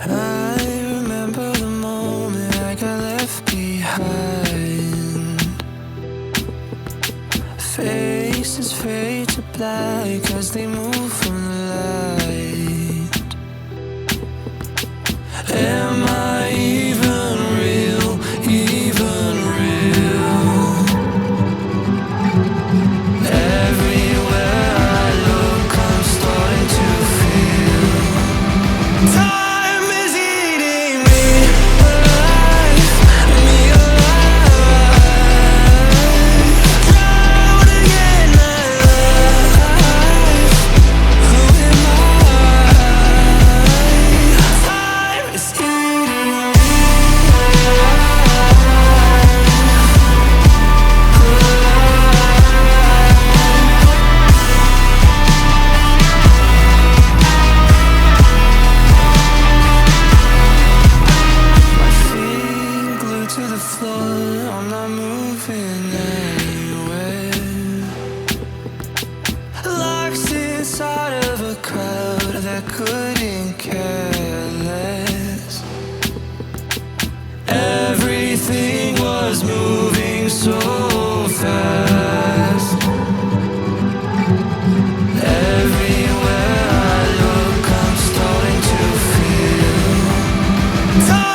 I remember the moment I got left behind. Faces fade to black as they move from the light. Am I to the floor, I'm not moving anywhere. Locked inside of a crowd that couldn't care less. Everything was moving so fast. Everywhere I look, I'm starting to feel. time.